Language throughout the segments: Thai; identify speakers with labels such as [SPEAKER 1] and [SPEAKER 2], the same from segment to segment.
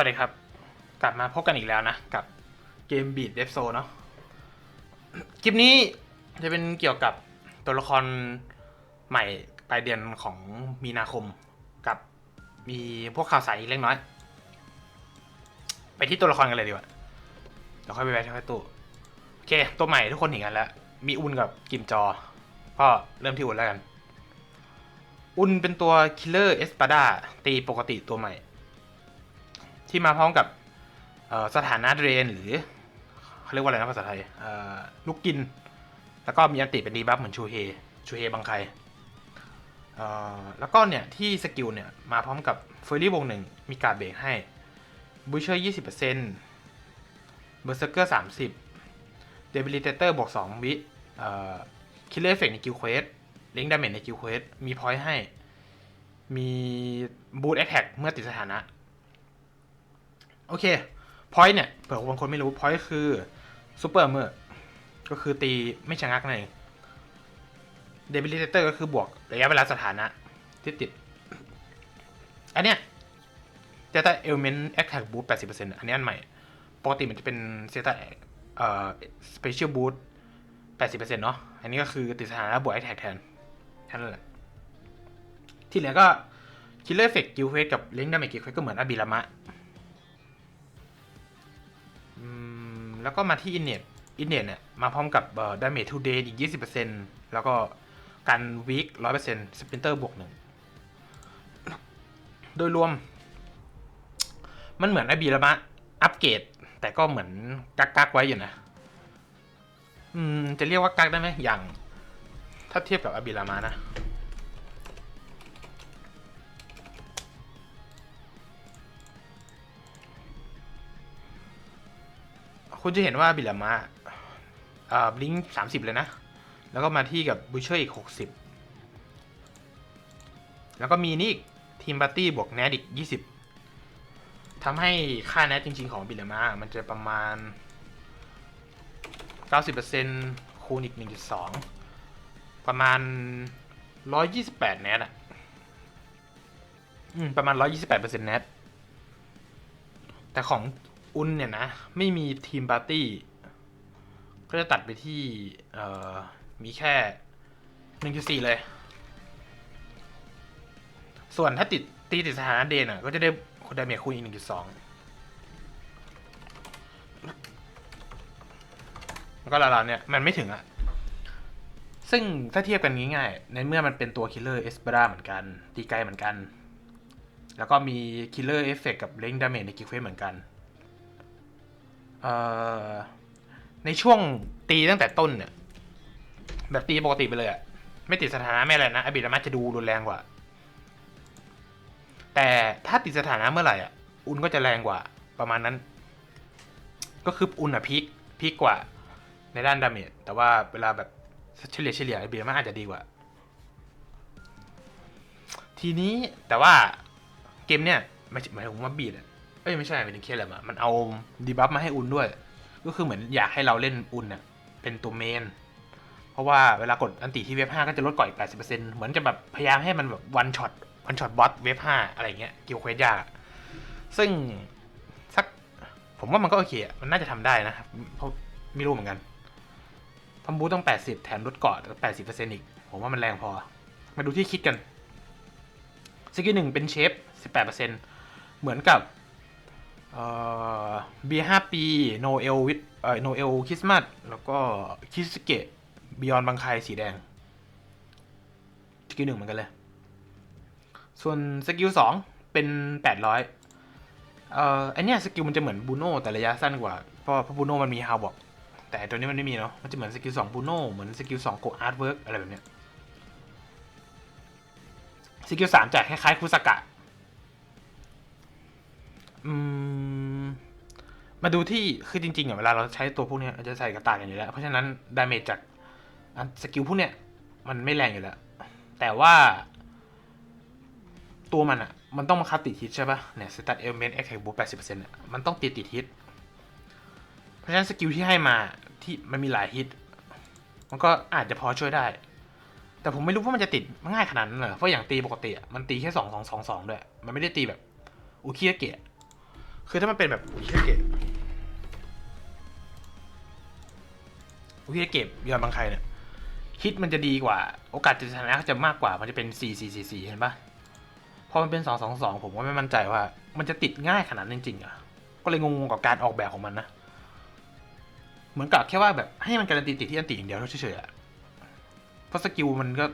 [SPEAKER 1] วัสดีครับ กลับมาพบกันอีกแล้วนะ กับเกมบีดเดฟโซเนาะคลิปนี้จะเป็นเกี่ยวกับตัวละครใหม่ปลายเดือนของมีนาคม กับมีพวกข่าวสารอีกเล็กน้อย ไปที่ตัวละครกันเลยดีกว่าเดี๋ยวค่อยไปแวะที่ค่อยตู้โอเค ตัวใหม่ทุกคนเห็นกันแล้ว มีอุนกับกิมจอก็เริ่มที่อุนแล้วกัน อุนเป็นตัวคิลเลอร์เอสปาดาตีปกติตัวใหม่ ที่มาพร้อมกับสถานะเดรนหรือเขาเรียกว่าอะไรนะภาษาไทยลูกกิน แล้วก็มีอันติเป็นดีบัฟเหมือนชูเฮชูเฮบังไคเอ่อแล้วก็เนี่ย ที่สกิลเนี่ย มาพร้อมกับเฟอร์รี่วงหนึ่งมีการเบรกให้บูเชอร์ยี่สิบเปอร์เซ็นต์เบอร์เซอร์เกอร์สามสิบเดบิลิเตเตอร์บวกสองวิคิลเลอร์เฟเฟกในกิลเควสลิงก์ดาเมจในกิลเควสมีพอยต์ให้ มีบูทแอคแท็กเมื่อติดสถานะ โอเคพอยต์เนี่ยเผื่อบางคนไม่รู้พอยต์คือซูเปอร์เมอร์ก็คือตีไม่ชะงักนั่นเองเดบิลิเตอร์ก็คือบวกระยะเวลาสถานะที่ติด อันเนี้ยจะได้เอลเมนต์แอคแท็กบูทแปดสิบเปอร์เซ็นต์อันนี้อันใหม่ ปกติมันจะเป็นเซตาเอ่อสเปเชียลบูทแปดสิบเปอร์เซ็นต์เนาะอันนี้ก็คือติดสถานะบวกแอคแท็กแทนแค่นั้นแหละ ที่เหลือก็คิลเลอร์เฟกกิลเควสกับเลน g ์ดาเมจกิลเควสก็เหมือนอาบิรามะ แล้วก็มาที่อินเน t อินเน t เนี่ยมาพร้อมกับเอ่อดาเมจทูเดย์อีก 20%แล้วก็การวีค100%สปอร์เซ็นต์สปินเตอร์บวกหนึ่งโดยรวม มันเหมือนไอบีละมะอัปเกรด แต่ก็เหมือนกักกักไว้อยู่นะ อืม จะเรียกว่ากักได้ไหมอย่าง ถ้าเทียบกับอาบิรามะนะ คุณจะเห็นว่าบิลลามะอ่าบลิงสามสิบเลยนะ แล้วก็มาที่กับบูเชอร์อีกหกสิบแล้วก็มีนี่ทีมปาร์ตี้บวกแนดอีกยี่สิบทำให้ค่าแนดจริง ๆ ของบิลลามะมันจะประมาณ 90%คูณอีก 1.2 ประมาณ 128 แนดอะอืมประมาณ 128%แนดแต่ของ อุนเนี่ยนะ ไม่มีทีมปาร์ตี้ ก็จะตัดไปที่เอ่อมีแค่1.4เลย ส่วนถ้าติดตีติดสถานะเดนอะ ก็จะได้คนดาเมจคูณอีก1.2แล้วก็ราวๆเนี่ย มันไม่ถึงอะ ซึ่งถ้าเทียบกันง่ายๆ ในเมื่อมันเป็นตัวคิลเลอร์เอสเปราเหมือนกัน ตีไกลเหมือนกัน แล้วก็มีคิลเลอร์เอฟเฟกกับเลงดาเมจในกิลเฟสเหมือนกัน ในช่วงตีตั้งแต่ต้นเนี่ย แบบตีปกติไปเลยอะไม่ติดสถานะไม่อะไรนะอบิรามาจะดูรุนแรงกว่า แต่ถ้าติดสถานะเมื่อไหร่อะ อุนก็จะแรงกว่า ประมาณนั้น ก็คืออุนอะพีคพีคกว่า ในด้านดาเมจแต่ว่าเวลาแบบเฉลี่ยเฉลี่ยอบิรามาอาจจะดีกว่า ทีนี้แต่ว่าเกมเนี่ยไม่ใช่หมายถึงว่าบีดอะ เอ้ยไม่ใช่เป็นเคสอะไรมามันเอาดีบัฟมาให้อุนด้วย ก็คือเหมือนอยากให้เราเล่นอุนเนี่ยเป็นตัวเมน เพราะว่าเวลากดอันติที่เวฟ5ก็จะลดก่อนอีก80%เหมือนจะแบบพยายามให้มันแบบวันช็อตวันช็อตบอสเวฟ5อะไรเงี้ยกิลเควสยากซึ่งสักผมว่ามันก็โอเคมันน่าจะทำได้นะเพราะไม่รู้เหมือนกันทำบูต้อง80แถมลดเกาะ80%อีก ผมว่ามันแรงพอ มาดูที่คิดกันสกิลหนึ่งเป็นเชฟ18%เหมือนกับ เอ่อเบียห้าปีโนเอลวิทเอ่อโนเอลคริสต์มาสแล้วก็คิสเกะบิยอนบางไคสีแดงสกิลหนึ่งเหมือนกันเลย ส่วนสกิลสองเป็นแปดร้อยเอ่ออันเนี้ยสกิลมันจะเหมือนบูโน่แต่ระยะสั้นกว่า เพราะเพราะบูโน่มันมีฮาวบอกแต่ตัวนี้มันไม่มีเนาะมันจะเหมือนสกิลสองบูโน่เหมือนสกิลสองโกอาร์ตเวิร์กอะไรแบบเนี้ยสกิลสามจะคล้ายๆคุสกะ อืม มาดูที่คือจริงๆอะเวลาเราใช้ตัวพวกเนี้ยจะใส่กระต่ายกันอยู่แล้ว เพราะฉะนั้นดาเมจจากอันสกิลพวกเนี้ยมันไม่แรงอยู่แล้ว แต่ว่า ตัวมันอะมันต้องมาคัดติดฮิตใช่ปะเนี่ยสตัดเอลเมนต์แอคแท็กบูแปดสิบเปอร์เซ็นต์อะมันต้องติดติดฮิต เพราะฉะนั้นสกิลที่ให้มาที่มันมีหลายฮิต มันก็อาจจะพอช่วยได้ แต่ผมไม่รู้ว่ามันจะติดง่ายขนาดนั้นเหรอ เพราะอย่างตีปกติมันตีแค่สองสองสองสองด้วย มันไม่ได้ตีแบบอุคิยาเกะ คือถ้ามันเป็นแบบอุคิเกะอุคิเกะยอนบางใครเนี่ยฮิตมันจะดีกว่า โอกาสจะชนะก็จะมากกว่ามันจะเป็นสี่สี่สี่สี่เห็นปะพอมันเป็นสองสองสองผมก็ไม่มั่นใจว่า มันจะติดง่ายขนาดนั้นจริงๆอะก็เลยงงๆกับการออกแบบของมันนะ เหมือนกับแค่ว่าแบบให้มันการันตีติดที่อันติอย่างเดียวเฉยๆอะเพราะสกิลมันก็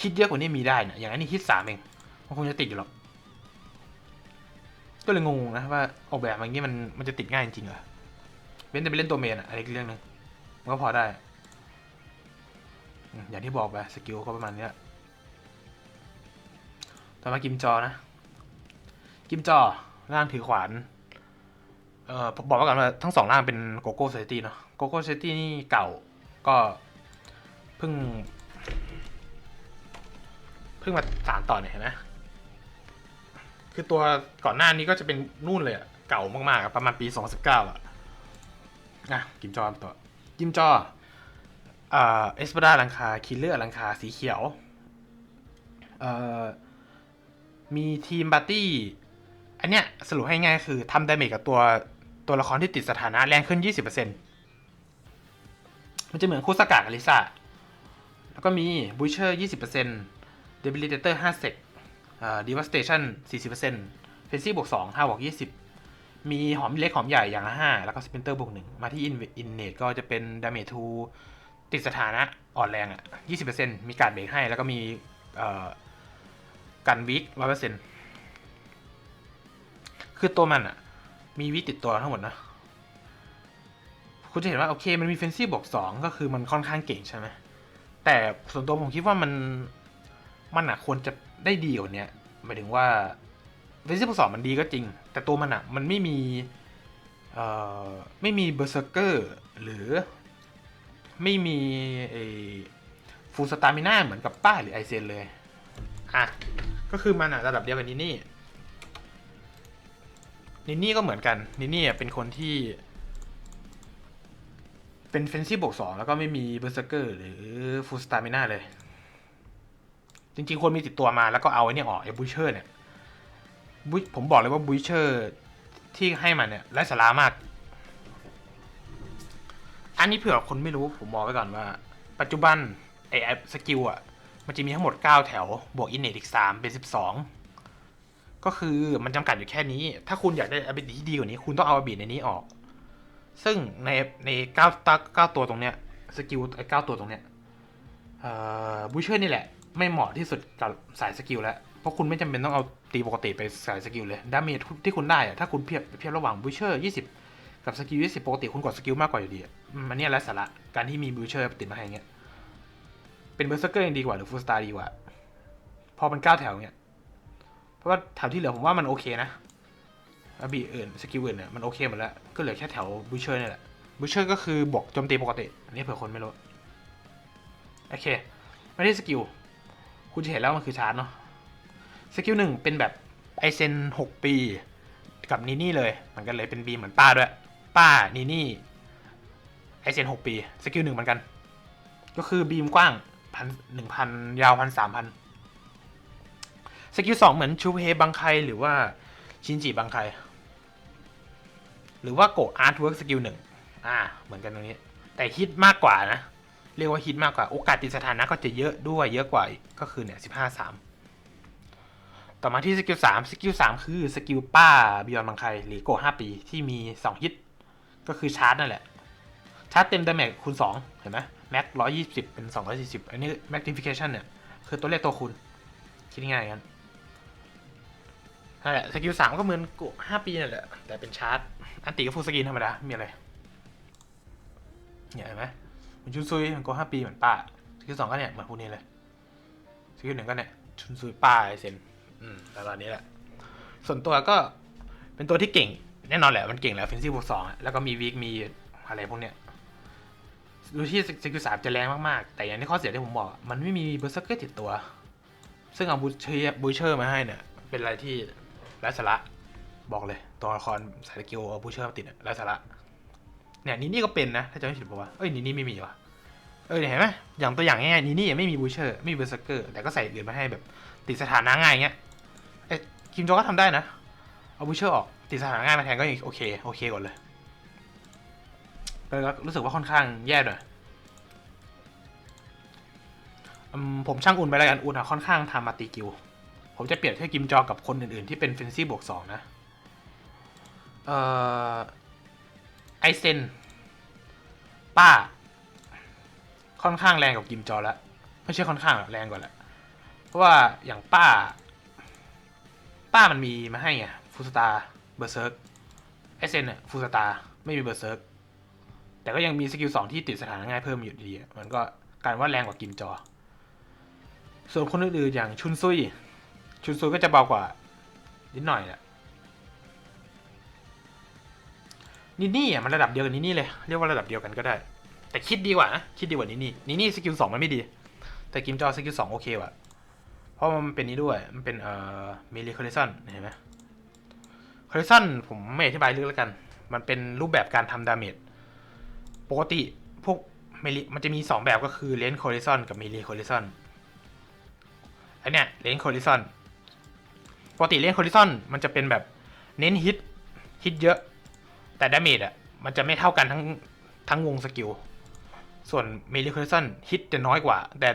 [SPEAKER 1] ฮิตเยอะกว่านี้มีได้นะอย่างอันนี้ฮิตสามเองมันคงจะติดอยู่หรอก ก็เลยงงนะว่าออกแบบอย่างนี้มันมันจะติดง่ายจริงเหรอเว้นแต่ไปเล่นตัวเมนอะอะไรอีกเรื่องหนึงมันก็พอได้ อย่างที่บอกไปสกิลก็ประมาณนี้ต่อมากิมจอนะ กิมจอร่างถือขวานเอ่อบอกไว้ก่อนว่าทั้งสองร่างเป็นโกโก้เซตี้เนาะโกโก้เซตี้นี่เก่าก็เพิ่ง เพิ่งมาสานต่อเนี่ยเห็นไหม คือตัวก่อนหน้านี้ก็จะเป็นนู่นเลยอะเก่ามากๆอะประมาณปี 2019อะอะกิมจอต่อกิมจอเอสเปราลังคา คิลเลอร์ลังคา สีเขียว มีทีมปาร์ตี้ อันเนี้ยสรุปให้ง่ายคือทำดาเมจกับตัวตัวละครที่ติดสถานะแรงขึ้น 20%มันจะเหมือนคูสกากับลิซ่า แล้วก็มีบูเชอร์ 20% Debilitator 5 เซกอ่า Devastation 40% f e n c y บวก2 5บวก20มีหอมเล็กหอมใหญ่อย่างละ5แล้วก็ Splinter บวก1มาที่ Innate ก็จะเป็น Damage to ติดสถานะอ่อนแรงอะ20%มีการเบรกให้ แล้วก็มีกันวิก100%คือตัวมันอะ มีวิติดตัวทั้งหมดนะคุณจะเห็นว่าโอเคมันมีเฟนซี่บวกสองก็คือมันค่อนข้างเก่งใช่ไหมแต่ส่วนตัวผมคิดว่ามัน มันอะควรจะได้ดีกว่านี้หมายถึงว่าเฟนซี่บวกสองมันดีก็จริง แต่ตัวมันอะมันไม่มีเอ่อไม่มีเบอร์เซอร์เกอร์หรือไม่มีไอฟูลสตามิน่าเหมือนกับป้าหรือไอเซนเลย อะ ก็คือมันอะระดับเดียวกับนินี่นินนี่ก็เหมือนกันนินนี่เป็นคนที่ เป็นเฟนซี่บวกสองแล้วก็ไม่มีเบอร์เซอร์เกอร์หรือฟูสตามิน่าเลย จริงๆควรมีติดตัวมาแล้วก็เอาไอ้นี่ออกไอ้บูเชอร์เนี่ยผมบอกเลยว่าบูเชอร์ที่ให้มันเนี่ยไร้สาระมาก อันนี้เผื่อคนไม่รู้ผมบอกไว้ก่อนว่า ปัจจุบันไอ้ไอ้สกิลอะมันจะมีทั้งหมด 9 แถว บวกอินเนตอีก 3 เป็น 12 ก็คือมันจำกัดอยู่แค่นี้ ถ้าคุณอยากได้อ b บิที่ดีกว่านี้ คุณต้องเอาอบิในนี้ออก ซึ่งในในเก้าตาเก้าตัวตรงเนี้ยสกิลไอ้เก้าตัวตรงเนี้ยเอ่อบูเชอร์นี่แหละ ไม่เหมาะที่สุดกับสายสกิลแล้ว เพราะคุณไม่จำเป็นต้องเอาตีปกติไปสายสกิลเลย ดาเมจที่คุณได้อะถ้าคุณเทียบเทียบระหว่างบูเชอร์20กับสกิล20ปกติคุณกดสกิลมากกว่าอยู่ดีอะมันเนี้ยไร้สาระการที่มีบูเชอร์ติดมาให้เงี้ย เป็นเบอร์เซอร์เกอร์ยังดีกว่าหรือฟูสตาร์ดีกว่า พอมันเก้าแถวเนี้ย เพราะว่าแถวที่เหลือผมว่ามันโอเคนะอบีอื่นสกิลอื่นเนี่ยมันโอเคหมดแล้ว ก็เหลือแค่แถวบูเชอร์นี่แหละบูเชอร์ก็คือบวกโจมตีปกติ อันนี้เผื่อคนไม่รู้ โอเค ไม่ได้สกิล คุณจะเห็นแล้วมันคือชาร์จเนาะสกิลหนึ่งเป็นแบบไอเซนหกปี กับนีนี่เลยเหมือนกันเลยเป็นบีเหมือนป้าด้วย ป้านีนี่ไอเซนหกปีสกิลหนึ่งเหมือนกัน ก็คือบีมกว้างพันหนึ่งพันยาวพันสามพันสกิลสองเหมือนชูเฮบังไคหรือว่าชินจิบังไคหรือว่าโกอาร์ตเวิร์กสกิลหนึ่งอ่า เหมือนกันตรงนี้ แต่ฮิตมากกว่านะ เรียกว่าฮิตมากกว่า โอกาสติดสถานะก็จะเยอะด้วยเยอะกว่าก็คือเนี่ยสิบห้าสามต่อมาที่สกิลสามสกิลสามคือสกิลป้าบิยอนบังไคหรือโกห้าปีที่มีสองฮิต ก็คือชาร์จนั่นแหละ ชาร์จเต็มดาเมจคูณสองเห็นไหมแม็กร้อยยี่สิบเป็นสองร้อยสี่สิบอันนี้แม็กติฟิเคชันเนี่ยคือตัวเลขตัวคูณคิดง่ายกันนั่นแหละสกิลสามก็เหมือนโกห้าปีนั่นแหละแต่เป็นชาร์จอันติก็ฟูลสกินธรรมดาม่มีอะไรเนี่ยเห็นไหม มันชุนซุยมันก็ห้าปีเหมือนป้าสกิลสองก็เนี่ยเหมือนพวกนี้เลยสกิลหนึ่งก็เนี่ยชุนซุยป้าไอเซนอืมประมาณนี้แหละ ส่วนตัวก็เป็นตัวที่เก่ง แน่นอนแหละมันเก่งแล้วฟินซี่บวกสองแล้วก็มีวีคมีอะไรพวกเนี้ยดูที่สกิลสามจะแรงมาก ๆ แต่อย่างที่ข้อเสียที่ผมบอก มันไม่มีเบอร์เซอร์เกอร์ติดตัว ซึ่งเอาบูเชอร์บูเชอร์มาให้เนี่ย เป็นอะไรที่ไร้สาระ บอกเลย ตัวละครสายสกิลเอาบูเชอร์มาติดไร้สาระ เนี่ยนี่นี่ก็เป็นนะถ้าจะไม่ผิดปะวะเอ้ยนี่นี่ไม่มีวะเออเนี่ยเห็นไหมอย่างตัวอย่างง่ายๆนี่นี่ยังไม่มีบูเชอร์ไม่มีเบอร์เซอร์เกอร์แต่ก็ใส่อื่นมาให้แบบติดสถานะง่ายเงี้ยไอ้คิมโจก็ทำได้นะ เอาบูเชอร์ออกติดสถานะง่ายมาแทนก็ยังโอเคโอเคก่อนเลยแต่ก็รู้สึกว่าค่อนข้างแย่หน่อยผมช่างอุ่นไปแล้วกันอุ่นอะค่อนข้างทำมาตีกิว ผมจะเปรียบเทียบกิมจอกับคนอื่นๆที่เป็นเฟนซี่บวกสองนะ เอ่อ ไอเซน ป้า ค่อนข้างแรงกว่ากิมจอแล้วไม่ใช่ค่อนข้างหรอกแรงกว่าแหละเพราะว่าอย่างป้า ป้ามันมีมาให้ไงฟูสตาเบอร์เซิร์กไอเซนเนี่ยฟูสตาไม่มีเบอร์เซิร์กแต่ก็ยังมีสกิลสองที่ติดสถานะง่ายเพิ่มอยู่ดีมันก็การว่าแรงกว่ากิมจอ ส่วนคนอื่นๆอย่างชุนซุย ชุนซุยก็จะเบากว่านิดหน่อยแหละ นินี่อะมันระดับเดียวกับนินี่เลยเรียกว่าระดับเดียวกันก็ได้ แต่คิดดีกว่านะคิดดีกว่านินี่นินี่สกิลสองมันไม่ดี แต่กิมจอสกิลสองโอเคว่ะเพราะมันเป็นนี้ด้วยมันเป็นเอ่อมิลิคอลิซันเห็นไหมคอลิซันผมไม่อธิบายลึกแล้วกัน มันเป็นรูปแบบการทำดาเมจปกติพวกมิลิมันจะมี 2 แบบก็คือเลนคอลิซันกับมิลลิคอลิซันอันเนี้ยเลนคอลิซันปกติเลนคอลิซันมันจะเป็นแบบเน้นฮิตฮิตเยอะ แต่ดาเมจอะ มันจะไม่เท่ากันทั้งทั้งวงสกิล ส่วนเมลิคอลิซันฮิตจะน้อยกว่า แต่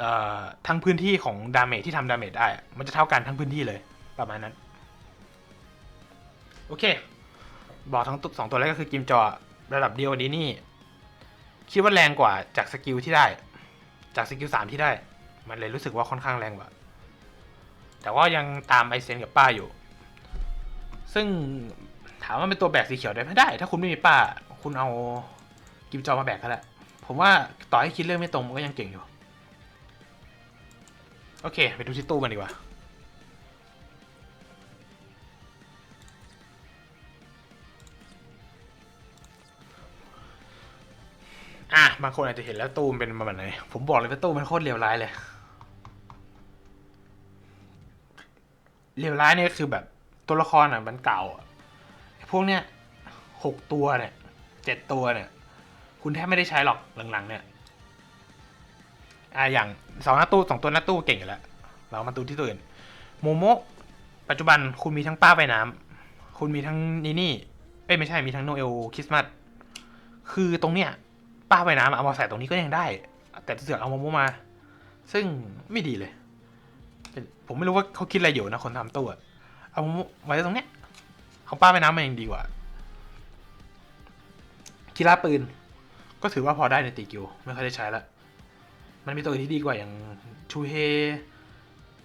[SPEAKER 1] เอ่อทั้งพื้นที่ของดาเมจที่ทำดาเมจได้อะมันจะเท่ากันทั้งพื้นที่เลยประมาณนั้น โอเค บอกทั้งตัวสองตัวแรกก็คือกิมจอระดับเดียวนี้นี่ คิดว่าแรงกว่าจากสกิลที่ได้ จากสกิลสามที่ได้ มันเลยรู้สึกว่าค่อนข้างแรงกว่า แต่ว่ายังตามไอเซนกับป้าอยู่ ซึ่งามว่าเป็นตัวแบกสีเขียวได้ไหมได้ ถ้าคุณไม่มีป้า คุณเอากิมจอมาแบกก็ได้ผมว่าต่อให้คิดเรื่องไม่ตรงมันก็ยังเก่งอยู่ โอเค ไปดูที่ตู้มันดีกว่าอะบางคนอาจจะเห็นแล้วตู้มเป็นประมาณไหน ผมบอกเลยว่าตู้มันโคตรเลวร้ายเลยเลวร้ายเนี่ยคือแบบตัวละครอะมันเก่าอะ พวกเนี้ยหกตัวเนี่ยเจ็ดตัวเนี่ย คุณแทบไม่ได้ใช้หรอกหลังๆ เนี่ยอะอย่างสองหน้าตู้สองตัวหน้าตู้เก่งอยู่แล้ว เรามาดูที่ตัวอื่นโมโมปัจจุบันคุณมีทั้งป้าไปน้ำคุณมีทั้งนี่นี่เอ้ยไม่ใช่มีทั้งโนเอลคริสต์มาสคือตรงเนี้ยป้าไปน้ำเอามาใส่ตรงนี้ก็ยังได้ แต่เสือกเอาโมโมมา ซึ่งไม่ดีเลย ผมไม่รู้ว่าเขาคิดอะไรอยู่นะคนทำตู้เอาโมโมไว้ตรงเนี้ย เอาป้าไปน้ำมายังดีกว่ากีฬาปืน ก็ถือว่าพอได้ในตีกิวไม่ค่อยได้ใช้ละมันมีตัวอื่นที่ดีกว่าอย่างชูเฮ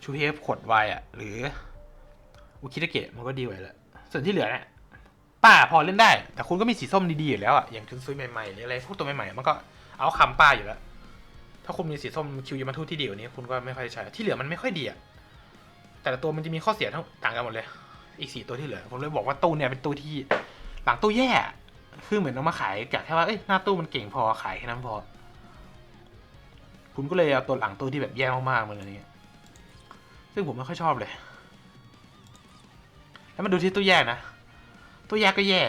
[SPEAKER 1] ชูเฮฟขวดไวน์อะ หรืออุคิดาเกะมันก็ดีกว่าแหละส่วนที่เหลือเนี่ยป้าพอเล่นได้ แต่คุณก็มีสีส้มดีๆอยู่แล้วอะอย่างชุนซุยใหม่ๆหรืออะไรพวกตัวใหม่ๆมันก็เอาคำป้าอยู่แล้วถ้าคุณมีสีส้มคิวยามาทูที่ดีกว่านี้คุณก็ไม่ค่อยใช้ที่เหลือมันไม่ค่อยดีอะแต่ละตัวมันจะมีข้อเสียทั้งต่างกันหมดเลย อีกสี่ตัวที่เหลือ ผมเลยบอกว่าตู้เนี่ยเป็นตู้ที่หลังตู้แย่ คือเหมือนเอามาขายกแค่ว่าเอ้ยหน้าตู้มันเก่งพอขายแค่นั้นพอ คุณก็เลยเอาตัวหลังตู้ที่แบบแย่มากๆมาเลยนี้ซึ่งผมไม่ค่อยชอบเลย แล้วมาดูที่ตู้แยกนะ ตู้แยกก็แย่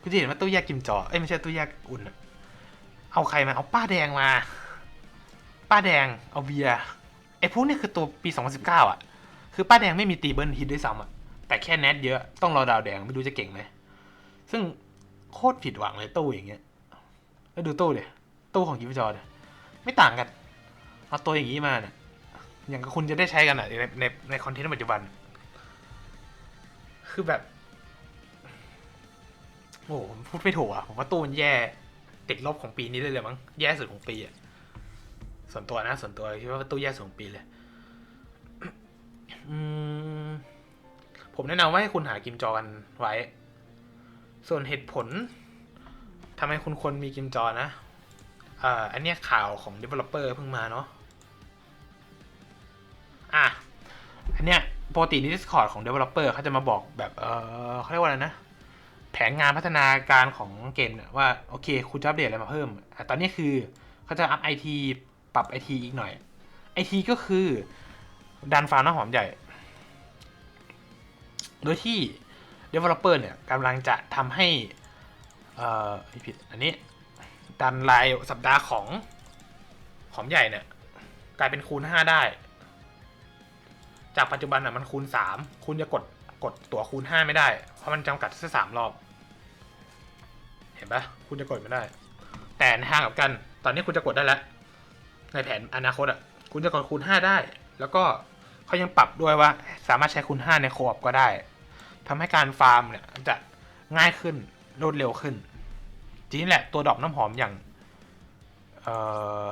[SPEAKER 1] คุณจะเห็นว่าตู้แยกกิมจอ เอ้ยไม่ใช่ตู้แยกอุ่น เอาใครมา เอาป้าแดงมา ป้าแดง เอาเบียร์ ไอ้พวกนี้คือตัวปี 2019 อะ คือป้าแดงไม่มีตีเบิลฮิตด้วยซ้ำอะ แต่แค่แนทเยอะต้องรอดาวแดงไม่รู้จะเก่งไหมซึ่งโคตรผิดหวังเลยตู้อย่างเงี้ยแล้วดูตู้เดี๋ยตู้ของกิมจอเดไม่ต่างกัน เอาตัวอย่างนี้มาเนี่ยอย่างกับคุณจะได้ใช้กันอะในในในคอนเทนต์ปัจจุบัน คือแบบโอ้โหผมพูดไม่ถูกอะ ผมว่าตู้มันแย่ติดลบของปีนี้เลยเลยมั้งแย่สุดของปีอะส่วนตัวนะ ส่วนตัวคิดว่าตู้แย่สุดของปีเลย อืม ผมแนะนำว่าให้คุณหากิมจอกันไว้ ส่วนเหตุผลทำไมคุณควรมีกิมจอนะอ่าอันเนี้ยข่าวของ developer เพิ่งมาเนาะอะอันเนี้ยปกติใน Discord ของ Developer เขาจะมาบอกแบบ เออเขาเรียกว่าอะไรนะ แผนงานพัฒนาการของเกมว่า โอเค คุณจะอัปเดตอะไรมาเพิ่มอะตอนนี้คือเขาจะอัพไอทีปรับไอทีอีกหน่อยไอทีก็คือดันฟาร์มน้ำหอมใหญ่ โดยที่ Developer เนี่ยกำลังจะทำให้เอ่อผิดอันนี้ดันรายสัปดาห์ของหอมใหญ่เนี่ยกลายเป็นคูณห้าได้ จากปัจจุบันอะมันคูณสามคุณจะกดกดตั๋วคูณห้าไม่ได้ เพราะมันจำกัดแค่สามรอบ เห็นปะคุณจะกดไม่ได้ แต่ในทางกับกัน ตอนนี้คุณจะกดได้แล้ว ในแผนอนาคตอะคุณจะกดคูณห้าได้ แล้วก็เขายังปรับด้วยว่าสามารถใช้คูณห้าในโคออปก็ได้ ทำให้การฟาร์มเนี่ยจะง่ายขึ้นรวดเร็วขึ้น ทีนี้แหละตัวดอกน้ำหอมอย่างเออ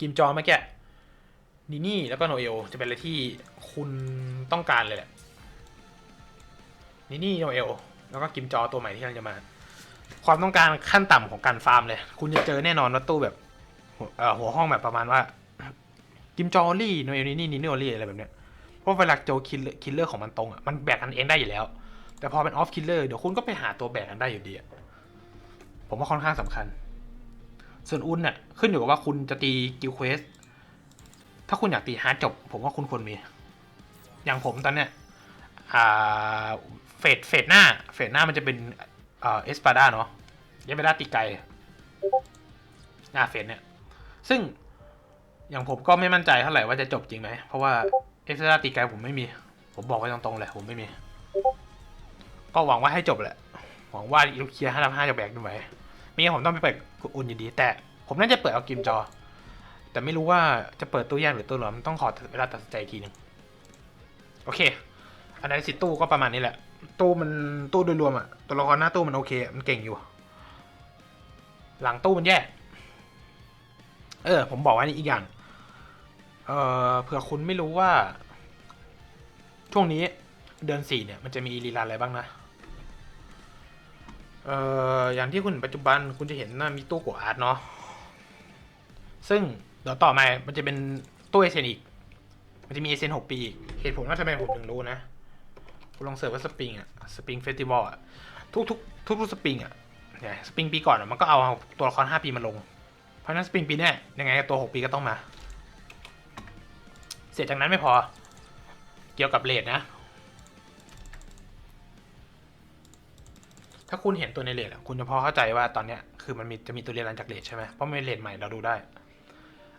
[SPEAKER 1] กิมจอเมื่อกี้นีนี่แล้วก็โนเอลจะเป็นอะไรที่คุณต้องการเลยแหละนีนี่โนเอลแล้วก็กิมจอตัวใหม่ที่กำลังจะมา ความต้องการขั้นต่ำของการฟาร์มเลย คุณจะเจอแน่นอนว่าตู้แบบหัวห้องแบบประมาณว่า กิมจอรี่โนเอลนี่นี่นี่โนรี่อะไรแบบเนี้ย เพราะเวลาโจคิลเลอร์คิลเลอร์ของมันตรงอะมันแบกกันเองได้อยู่แล้ว แต่พอเป็นออฟคิลเลอร์เดี๋ยวคุณก็ไปหาตัวแบกกันได้อยู่ดีอะผมว่าค่อนข้างสำคัญ ส่วนอุนเนี่ยขึ้นอยู่กับว่าคุณจะตีกิลเควสถ้าคุณอยากตีฮาร์ดจบ ผมว่าคุณควรมี อย่างผมตอนเนี้ยเฟดเฟดหน้าเฟดหน้ามันจะเป็นเอสปาดาเนาะเอสปาดาตีไกลหน้าเฟดเนี่ย ซึ่งอย่างผมก็ไม่มั่นใจเท่าไหร่ว่าจะจบจริงไหม เพราะว่า เอสปาดาตีไกลผมไม่มี ผมบอกไว้ตรงๆเลยผมไม่มี ก็หวังว่าให้จบแหละ หวังว่าลูกเคียห้าห้าจะแบกด้วยไหมไม่งั้นผมต้องไปเปิดอุ่นอยู่ดี แต่ผมน่าจะเปิดเอากิมจอ แต่ไม่รู้ว่าจะเปิดตู้แยกหรือตู้รวมต้องขอเวลาตัดสินใจทีหนึ่งโอเค อันนี้สิตู้ก็ประมาณนี้แหละ ตู้มันตู้โดยรวมอะตัวละครหน้าตู้มันโอเค มันเก่งอยู่ หลังตู้มันแย่ เออ ผมบอกไว้นี่อีกอย่าง เออเผื่อคุณไม่รู้ว่า ช่วงนี้เดือนสี่เนี่ยมันจะมีรีลานอะไรบ้างนะ เอ่ออย่างที่คุณปัจจุบันคุณจะเห็นว่ามีตู้กัวอาร์ตเนาะซึ่งเดี๋ยวต่อมา มันจะเป็นตู้เอเซนอีก มันจะมีเอเซนหกปี เหตุผลว่าทำไมผมถึงรู้นะคุณลองเสิร์ชว่าสปริงอะสปริงเฟสติวัลอะทุกทุกทุกทุกสปริงอะเนี่ยสปริงปีก่อนอะมันก็เอาตัวละครห้าปีมาลง เพราะฉะนั้นสปริงปีนี้ยังไงตัวหกปีก็ต้องมา เสร็จจากนั้นไม่พอ เกี่ยวกับเลทนะ ถ้าคุณเห็นตัวในเลทอะคุณจะพอเข้าใจว่าตอนเนี้ยคือมันมีจะมีตัวเรียนรันจากเลทใช่ไหมเพราะมันเป็นเลทใหม่เราดูได้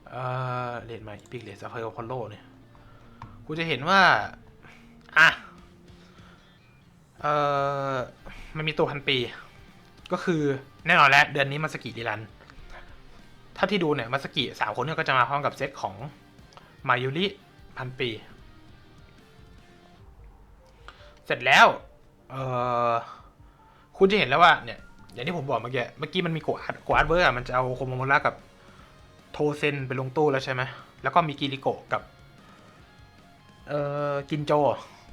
[SPEAKER 1] เออเลทใหม่พิกเลทซัฟเฟอร์พอลโลเนี่ยคุณจะเห็นว่า อะ เออมันมีตัวพันปี ก็คือแน่นอนแล้วเดือนนี้มาสกิดีรันถ้าที่ดูเนี่ยมาสกิสามคนเนี่ยก็จะมาพร้อมกับเซตของ มายุริพันปี เสร็จแล้ว เออคุณจะเห็นแล้วว่าเนี่ย อย่างที่ผมบอกเมื่อกี้ เมื่อกี้มันมีโกอาร์โกอาร์เวอร์อะมันจะเอาโคโมโมระกับโทเซนไปลงตู้แล้วใช่ไหม แล้วก็มีกิริโกะกับ เอ่อ กินโจ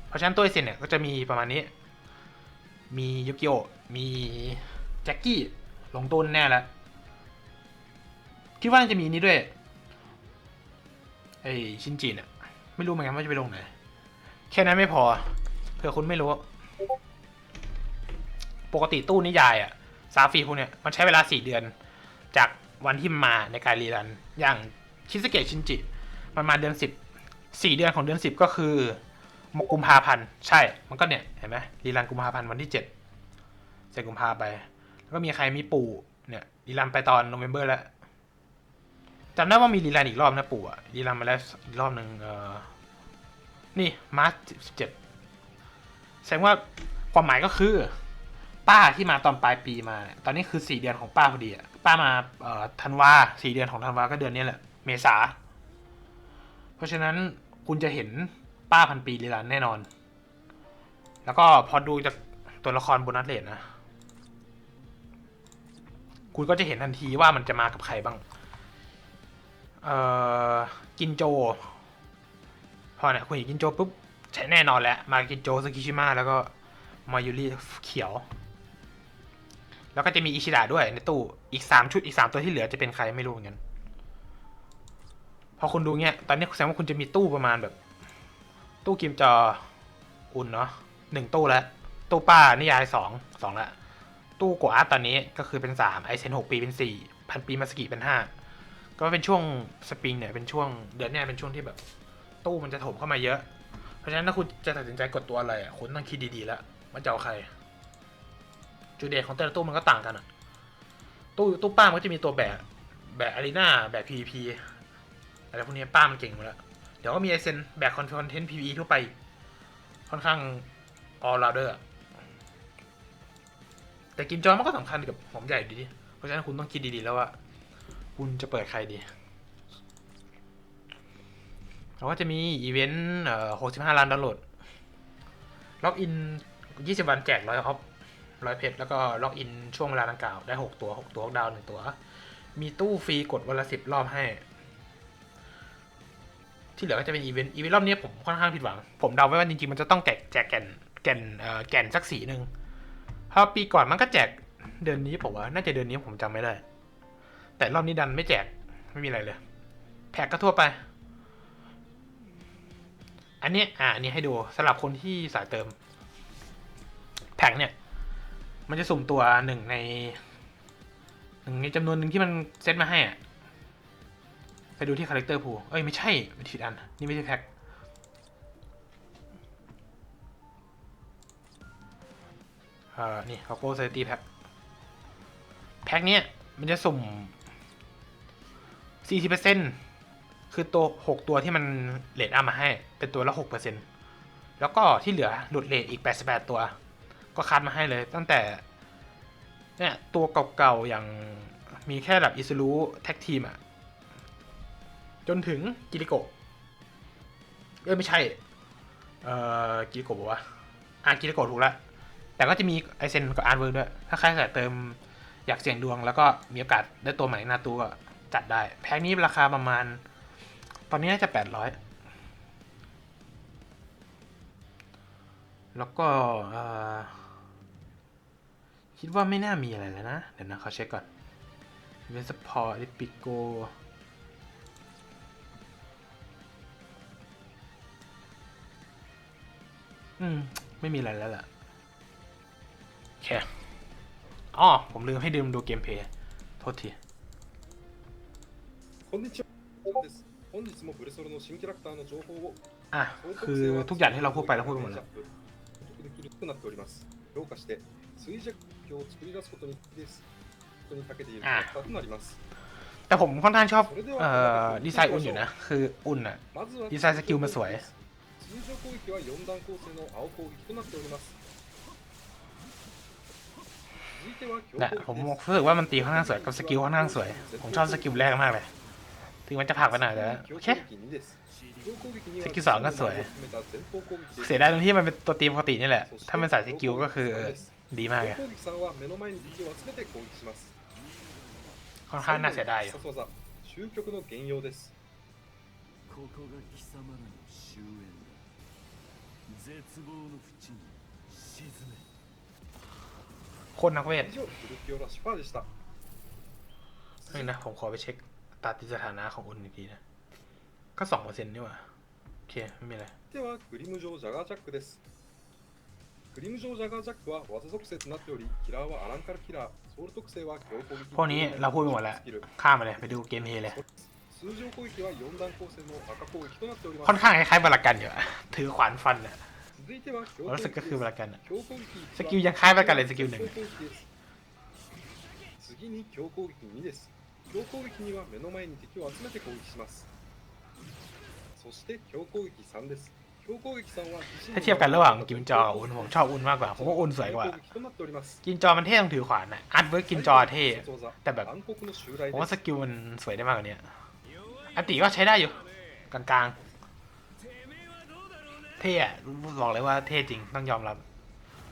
[SPEAKER 1] เพราะฉะนั้นตัวเซนเนี่ยก็จะมีประมาณนี้ มียุกิโอ มีแจ็คกี้ลงตู้แน่แล้วคิดว่าน่าจะมีนี้ด้วย ไอชินจิเนี่ยไม่รู้เหมือนกันว่าจะไปลงไหน แค่นั้นไม่พอ เผื่อคุณไม่รู้ ปกติตู้นิยายอะซาฟีพวกเนี่ยมันใช้เวลาสี่เดือน จากวันที่มาในการรีรัน อย่างชิสเกะชินจิ มันมาเดือนสิบสี่เดือนของเดือนสิบก็คือมกุมภาพันธ์ใช่ มันก็เนี่ยเห็นไหมรีรันกุมภาพันธ์วันที่เจ็ดเสร็จกุมภาไป แล้วก็มีใครมีปู่เนี่ยรีรันไปตอนโนเวม ber แล้ว จำได้ว่ามีรีรันอีกรอบนะปู่อะรีรันมาแล้วอีกรอบหนึ่งเออนี่มาร์ชสิบเจ็ดแสดงว่าความหมายก็คือ ป้าที่มาตอนปลายปีมา ตอนนี้คือสี่เดือนของป้าพอดีอะป้ามาเอ่อธันวาสี่เดือนของธันวาก็เดือนนี้แหละ เมษา เพราะฉะนั้นคุณจะเห็นป้าพันปีลีลานแน่นอน แล้วก็พอดูจากตัวละครโบนัสเลนนะ คุณก็จะเห็นทันทีว่ามันจะมากับใครบ้าง เอ่อกินโจ พอเนี่ยคุณเห็นกินโจปุ๊บใช่แน่นอนแหล้วมากินโจสกิชิมะแล้วก็มายุริเขียว แล้วก็จะมีอิชิดะด้วยในตู้อีกสามชุดอีกสามตัวที่เหลือจะเป็นใครไม่รู้เหมือนกันพอคุณดูเงี้ยตอนนี้แสดงว่าคุณจะมีตู้ประมาณแบบ ตู้กิมจออุ่นเนาะหนึ่งตู้แล้วตู้ป้านิยายสองสองละตู้กัวอาตตอนนี้ก็คือเป็นสามไอเซนหกปีเป็นสี่พันปีมาสกิเป็นห้า ก็เป็นช่วงสปริงเนี่ยเป็นช่วงเดือนเนี้ยเป็นช่วงที่แบบ ตู้มันจะถมเข้ามาเยอะ เพราะฉะนั้นถ้าคุณจะตัดสินใจกดตัวอะไรอะคุณต้องคิดดีๆแล้วว่าจะเอาใคร จุดเด่นของแต่ละตู้มันก็ต่างกันอะตู้ตู้ป้ามันก็จะมีตัวแบกแบกอารีนาแบก PVP อะไรพวกนี้ป้ามันเก่งหมดแล้ว เดี๋ยวก็มีไอเซนแบกคอนเทนต์ PVE ทั่วไป ค่อนข้าง all rounder อะแต่กินจอยมันก็สำคัญกับหอมใหญ่ดี เพราะฉะนั้นคุณต้องคิดดีๆแล้วว่า คุณจะเปิดใครดีเราก็จะมีอีเวนต์เอ่อ65ล้านดาวน์โหลด ล็อกอิน20วันแจกร้อยครับร้อยเพชรแล้วก็ล็อกอินช่วงเวลาดังกล่าวได้6ตัว6ตัว6ดาวหนึ่งตัว มีตู้ฟรีกดวันละ10รอบให้ ที่เหลือก็จะเป็นอีเวนต์อีเวนต์รอบนี้ผมค่อนข้างผิดหวัง ผมเดาไว้ว่าจริงๆมันจะต้องแจกแจกแก่นแก่นเอ่อแก่นสักสีหนึ่งเพราะปีก่อนมันก็แจกเดือนนี้ผมว่าน่าจะเดือนนี้ผมจำไม่ได้ แต่รอบนี้ดันไม่แจก ไม่มีอะไรเลย แพ็กก็ทั่วไป อันนี้อ่านนี้ให้ดูสำหรับคนที่สายเติม แพ็กเนี่ย มันจะสุ่มตัวหนึ่งในหนึ่งในจำนวนหนึ่งที่มันเซตมาให้อะไปดูที่คาแรคเตอร์พูเอ้ย ไม่ใช่ไม่ผิดอัน นี่ไม่ใช่แพ็กเอ่อ นี่เขาโก้เซตีแพ็กแพ็กเนี้ยมันจะสุ่ม 40%คือตัว6ตัวที่มันเลทอัพมาให้ เป็นตัวละ6%แล้วก็ที่เหลือหลุดเลทอีก88ตัว ก็คัดมาให้เลย ตั้งแต่เนี่ยตัวเก่าๆอย่างมีแค่แบบอิสรูแท็กทีมอะจนถึงกิริโกเอ้ยไม่ใช่ เอ่อกิริโกบอกว่าอ่านกิริโกถูกแล้วแต่ก็จะมีไอเซนกับอาร์เวิร์กด้วย ถ้าใครสายเติมอยากเสี่ยงดวง แล้วก็มีโอกาสได้ตัวใหม่หน้าตัวก็ จัดได้ แพ็คนี้ราคาประมาณ ตอนนี้น่าจะ800แล้วก็คิดว่าไม่น่ามีอะไรแล้วนะ เดี๋ยวนะเขาเช็คก่อนเวนสปอร์ตปิโกอืม ไม่มีอะไรแล้วล่ะโอเคอ๋อผมลืมให้ดื่มดูเกมเพย์ โทษที
[SPEAKER 2] こんにちは。です。本日もブレソロの新キャラクターの情報を
[SPEAKER 1] อ่ะ คือทุกอย่างที่เราพูดไปเราพูดไปหมดแล้ว
[SPEAKER 2] できるとなっております。評価して衰弱表を作り出すことにです。ことに長けているキャラクターとなります。
[SPEAKER 1] แต่ผมค่อนข้างชอบเอ่อดีไซน์อุ่นอยู่นะ คืออุ่นอ่ะ
[SPEAKER 2] まずは
[SPEAKER 1] デザインスキルもすごい
[SPEAKER 2] 通常攻撃は4段構成の青攻撃となっております。続いては強
[SPEAKER 1] นะ
[SPEAKER 2] 攻
[SPEAKER 1] ผม
[SPEAKER 2] 撃です。
[SPEAKER 1] รู้สึกว่ามันตีค่อนข้างสวยกับสกิลค่อนข้างสวย ผมชอบสกิลแรกมากเลย ึงมันจะผักไปหน่อยแต่โอเคสกิลสองก็สวย เสียดายตรงที่มันเป็นตัวตีมปกตินี่แหละ ถ้ามันใส่สกิลก็คือดีมากเลยค่อนข้างน่าเสียดายอยู่คนนักเวทเฮ้ยนะ ผมขอไปเช็ค ตาติสถานะของอุ่นอีกทีนะ ก็สองเปอร์เซ็นต์นี่หว่าโอเค ไม่มีอะไร
[SPEAKER 2] では、グリムジョージャガージャックです。グリムジョージャガージャックは技属性となっており、キラーはアランカルキラー、ソウル特性は強攻撃
[SPEAKER 1] พวกนี้เราพูดไปหมดแล้ว
[SPEAKER 2] スキル
[SPEAKER 1] ข้ามมาเลย ไปดูเกมเพลย์เลย
[SPEAKER 2] 通常攻撃は4段構成の赤攻撃となっておりま
[SPEAKER 1] ค่อน
[SPEAKER 2] す。
[SPEAKER 1] ข้างคล้ายๆบาลากันอยู่อะถือขวานฟันอ่ะ
[SPEAKER 2] 続いては強
[SPEAKER 1] ผม
[SPEAKER 2] 攻
[SPEAKER 1] รู้สึก
[SPEAKER 2] 撃
[SPEAKER 1] ก็
[SPEAKER 2] で
[SPEAKER 1] คือบา
[SPEAKER 2] す。
[SPEAKER 1] ลากันอะ
[SPEAKER 2] 強攻撃1
[SPEAKER 1] สกิลยังคล้ายบาลากันเลยสกิลหนึ่ง
[SPEAKER 2] 強攻撃です次に強攻撃2です。 強攻撃2は目の前に敵を集めて攻撃します。そして強攻撃3です。強攻撃3は自身の
[SPEAKER 1] ถ้าเทียบกันระหว่างกินจอกับอุ่นผมชอบอุ่นมากกว่า ผมว่าอุ่นสวยกว่า
[SPEAKER 2] 強攻撃となっております。
[SPEAKER 1] กินจอมันเท่ต้องถือขวานอะอาร์ตเวิร์กกินจอเท่ แต่แบบ
[SPEAKER 2] 暗黒の襲来
[SPEAKER 1] ผม
[SPEAKER 2] で
[SPEAKER 1] ว่า
[SPEAKER 2] す
[SPEAKER 1] สกิลมันสวยได้มากกว่านี้อันติก็ใช้ได้อยู่ กลางๆ เท่อะบอกเลยว่าเท่จริง ต้องยอมรับ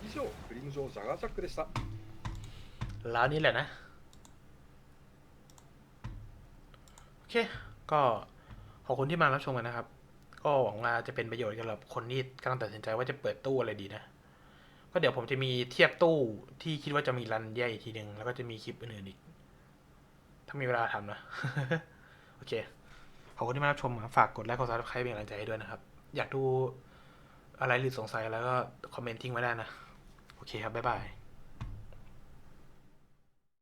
[SPEAKER 2] 以上グリムジョージャガージャックでした
[SPEAKER 1] แล้วนี่แหละนะ เค ก็ขอบคุณที่มารับชมกันนะครับ ก็หวังว่าจะเป็นประโยชน์สำหรับคนที่กำลังตัดสินใจว่าจะเปิดตู้อะไรดีนะ ก็เดี๋ยวผมจะมีเทียบตู้ที่คิดว่าจะมีรันแยกอีกทีหนึ่งแล้วก็จะมีคลิปอื่นๆอีก ถ้ามีเวลาทำนะ โอเค ขอบคุณที่มารับชมฝากกดไลค์กดซับสไครป์เป็นกำลังใจให้ด้วยนะครับ อยากดูอะไรหรือสงสัยแล้วก็คอมเมนต์ทิ้งไว้ได้นะ โอเคครับ บ๊ายบาย